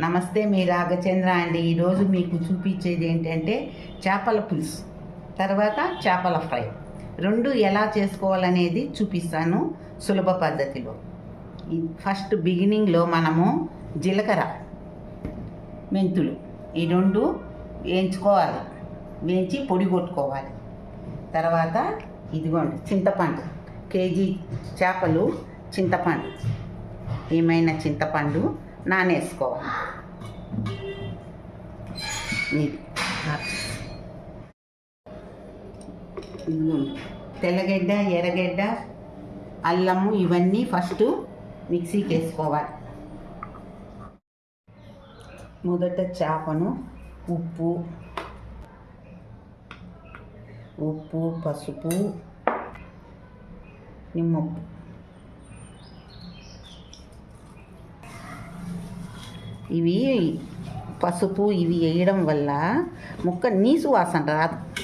నమస్తే మీ రాఘచంద్ర అండి. ఈరోజు మీకు చూపించేది ఏంటంటే చేపల పులుసు. తర్వాత చేపల ఫ్రై. రెండు ఎలా చేసుకోవాలనేది చూపిస్తాను సులభ పద్ధతిలో. ఫస్ట్ బిగినింగ్లో మనము జీలకర్ర మెంతులు ఈ రెండు వేయించుకోవాలి. వేయించి పొడి కొట్టుకోవాలి. తర్వాత ఇదిగోండి చింతపండు కేజీ చేపలు చింతపండు. ఏమైనా చింతపండు నానేసుకోవాలి. ఇది తెల్లగడ్డ ఎర్రగడ్డ అల్లము ఇవన్నీ ఫస్ట్ మిక్సీకి వేసుకోవాలి మొదట చేపను ఉప్పు ఉప్పు పసుపు నిమ్మప్పు. ఇవి పసుపు ఇవి వేయడం వల్ల ముక్క నీసు వాసన రాదు.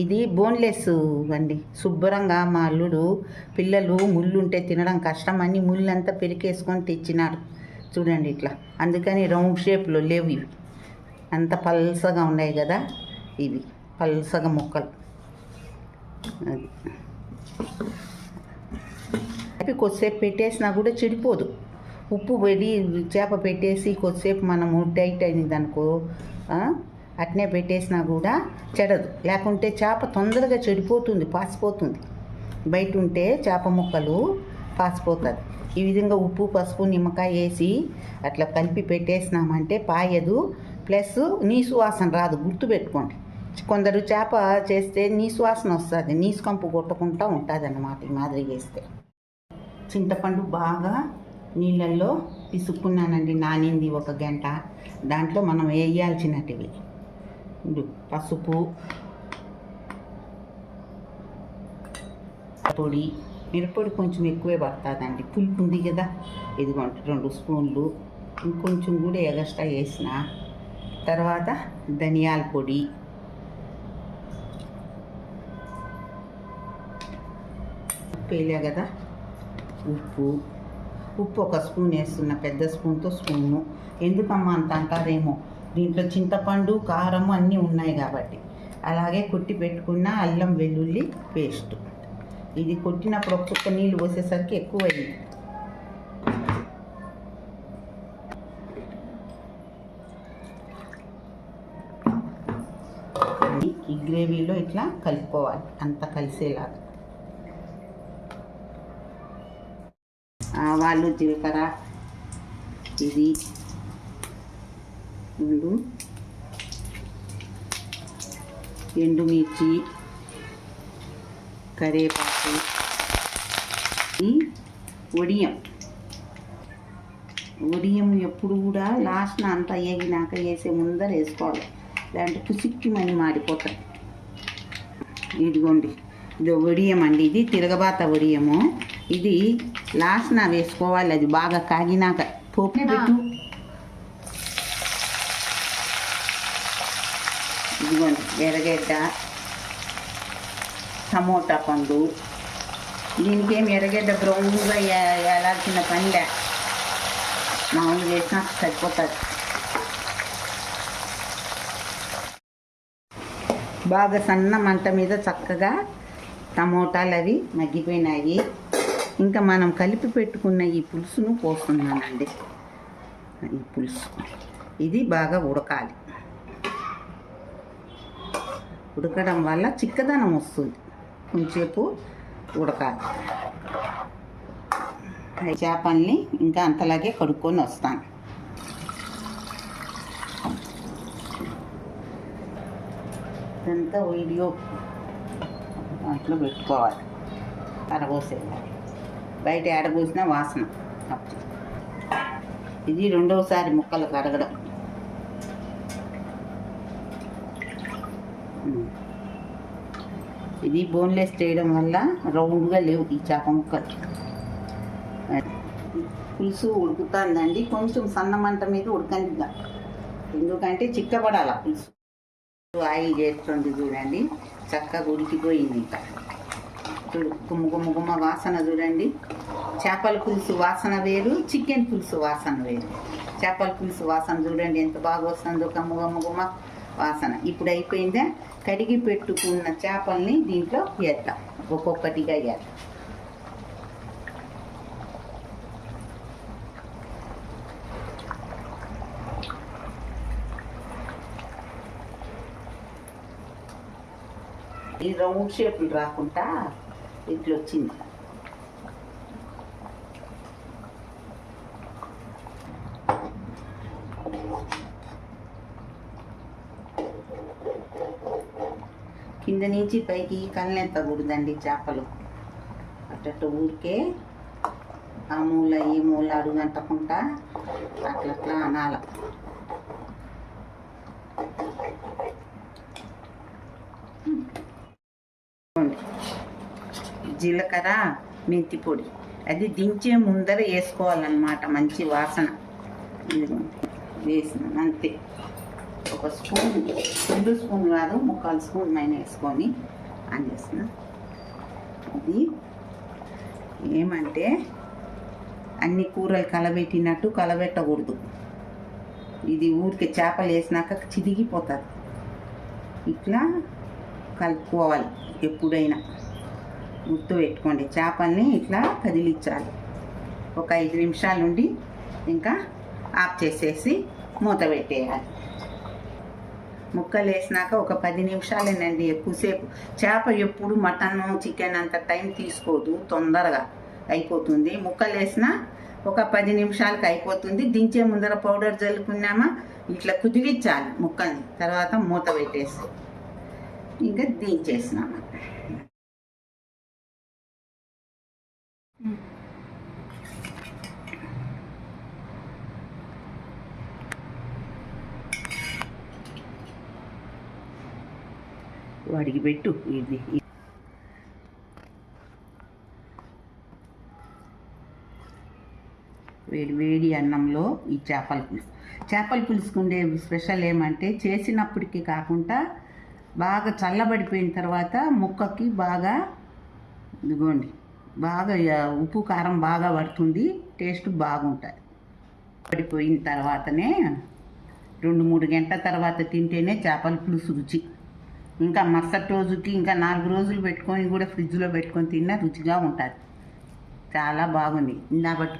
ఇది బోన్లెస్ అండి. శుభ్రంగా మా అల్లుడు పిల్లలు ముళ్ళు ఉంటే తినడం కష్టం. అని ముళ్ళంతా పెరికేసుకొని తెచ్చినాడు చూడండి ఇట్లా. అందుకని రౌండ్ షేప్లో లేవు ఇవి. అంత పల్సగా ఉన్నాయి కదా ఇవి. పల్సగా ముక్కలు. అది. కొద్దిసేపు పెట్టేసినా కూడా చెడిపోదు. ఉప్పు పెడి చేప పెట్టేసి కొద్దిసేపు మనము టైట్ అయింది అనుకో అట్నే పెట్టేసినా కూడా చెడదు. లేకుంటే చేప తొందరగా చెడిపోతుంది పాసిపోతుంది. బయట ఉంటే చేప ముక్కలు పాసిపోతుంది ఈ విధంగా ఉప్పు పసుపు నిమ్మకాయ వేసి అట్లా కలిపి పెట్టేసినామంటే పాయదు. ప్లస్ నీసు వాసన రాదు గుర్తుపెట్టుకోండి కొందరు చేప చేస్తే నీసు వాసన వస్తుంది నీసు కంపు కొట్టకుండా ఉంటుంది అన్నమాట ఈ మాదిరి చేస్తే. చింతపండు బాగా నీళ్ళల్లో పిసుక్కున్నానండి నానింది ఒక గంట. దాంట్లో మనం వేయాల్సినటివి. పసుపు పొడి మిరప్పొడి కొంచెం ఎక్కువే పడుతుందండి. పులుపు ఉంది కదా ఇదిగోండి రెండు స్పూన్లు. ఇంకొంచెం కూడా ఎగస్ట్రా వేసిన. తర్వాత ధనియాల పొడి. ఉప్పు వేయలే కదా ఉప్పు. ఉప్పు ఒక స్పూన్ వేస్తున్న పెద్ద స్పూన్తో స్పూను. ఎందుకమ్మా అంత అంటారేమో? దీంట్లో చింతపండు కారం అన్నీ ఉన్నాయి కాబట్టి. అలాగే కొట్టి పెట్టుకున్న అల్లం వెల్లుల్లి పేస్ట్. ఇది కొట్టినప్పుడు ఒక్కొక్క నీళ్ళు పోసేసరికి ఎక్కువ అయింది ఈ గ్రేవీలో ఇట్లా కలుపుకోవాలి. అంత కలిసేలాగా. ఆవాలు జీలకర్ర ఇది రెండు ఎండుమిర్చి కరివేపాకు ఈ ఒడియం. ఒడియం ఎప్పుడు కూడా లాస్ట్న అంతా వేగినాక వేసే ముందర వేసుకోవాలి. లేదంటే పుసిక్కిమని మాడిపోతాయి. ఇదిగోండి. ఇది ఒడియం అండి. ఇది తిరగబాత ఒడియము. ఇది లాస్ట్న వేసుకోవాలి. అది బాగా కాగినాక పోపునే పెట్టు. ఇదిగోండి ఎర్రగడ్డ టమోటా పండు. దీనికి ఎర్రగడ్డ బ్రౌన్గా వేలాల్సిన పనిలే మామూలుగా వేసినా సరిపోతుంది. బాగా సన్న మంట మీద చక్కగా టమోటాలు అవి మగ్గిపోయినాయి. ఇంకా మనం కలిపి పెట్టుకున్న ఈ పులుసును పోస్తున్నానండి. ఈ పులుసు. ఇది బాగా ఉడకాలి. ఉడకడం వల్ల చిక్కదనం వస్తుంది. కొంచెంసేపు ఉడకాలి. చేపల్ని ఇంకా అంతలాగే కడుక్కొని వస్తాను. ఇదంతా వీడియో. దాంట్లో పెట్టుకోవాలి. అరగోసేయాలి బయట ఏడబూసిన వాసన. ఇది రెండవసారి ముక్కలు కడగడం. ఇది బోన్లెస్ చేయడం వల్ల రౌండ్గా లేవు ఈ చేప ముక్కలు. పులుసు ఉడుకుతుందండి. కొంచెం సన్న మంట మీద ఉడకండి ఎందుకంటే చిక్కబడాల పులుసు. ఆయిల్ చేస్తుంది చూడండి. చక్కగా ఉడికిపోయింది ఇంకా. చూడు గుమ్మ గుమ్మ గుమ్మ వాసన చూడండి. చేపల పులుసు వాసన వేరు చికెన్ పులుసు వాసన వేరు. చేపల పులుసు వాసన చూడండి ఎంత బాగా వస్తుందో కమ్మ గుమ్మ గుమ్మ వాసన. ఇప్పుడు అయిపోయిందా? కడిగి పెట్టుకున్న చేపల్ని దీంట్లో వేద్దాం. ఒక్కొక్కటిగా వేద్దాం. ఈ రౌండ్ షేపులు రాకుండా ఇట్లా వచ్చింది. కింద నుంచి పైకి కళ్ళెత్తకూడదండి చేపలు. అట్ట ఊరికే ఆ మూల ఈ మూల అడుగంటకుండా అంటకుండా అట్లా అనాల. జీలకర్ర మెంతి పొడి. అది దించే ముందర వేసుకోవాలన్నమాట మంచి వాసన. వేసిన అంతే. ఒక స్పూన్ రెండు స్పూన్ కాదు ముక్కాలు స్పూన్ పైన వేసుకొని ఆన్ చేసిన అది ఏమంటే అన్ని కూరలు కలబెట్టినట్టు కలబెట్టకూడదు. ఇది ఊరికే చేపలు వేసినాక చిరిగిపోతుంది ఇట్లా కలుపుకోవాలి ఎప్పుడైనా. గుర్తు పెట్టుకోండి చేపల్ని ఇట్లా కదిలించాలి. ఒక ఐదు నిమిషాలు ఉండి ఇంకా ఆఫ్ చేసేసి మూత పెట్టేయాలి. ముక్కలు వేసినాక ఒక పది నిమిషాలేనండి ఎక్కువసేపు. చేప ఎప్పుడు మటన్ చికెన్ అంత టైం తీసుకోదు తొందరగా అయిపోతుంది. ముక్కలు వేసినా ఒక పది నిమిషాలకు అయిపోతుంది. దించే ముందర పౌడర్ చల్లుకున్నామా ఇట్లా కుదిలించాలి ముక్కల్ని. తర్వాత మూత పెట్టేసి ఇంకా దించేసినామా వాడికి పెట్టు ఇది. వేడి వేడి అన్నంలో ఈ చేపల పులుసు. చేపల పులుసుకు ఉండే స్పెషల్ ఏమంటే చేసినప్పటికీ కాకుండా బాగా చల్లబడిపోయిన తర్వాత ముక్కకి బాగా ఇదిగోండి బాగా ఉప్పు కారం బాగా పడుతుంది టేస్ట్ బాగుంటుంది పడిపోయిన తర్వాతనే రెండు మూడు గంటల తర్వాత తింటేనే చేపల పులుసు రుచి. ఇంకా మరుసటి రోజుకి ఇంకా నాలుగు రోజులు పెట్టుకొని కూడా ఫ్రిడ్జ్లో పెట్టుకొని తిన్నా రుచిగా ఉంటుంది. చాలా బాగుంది. ఇందాబట్టి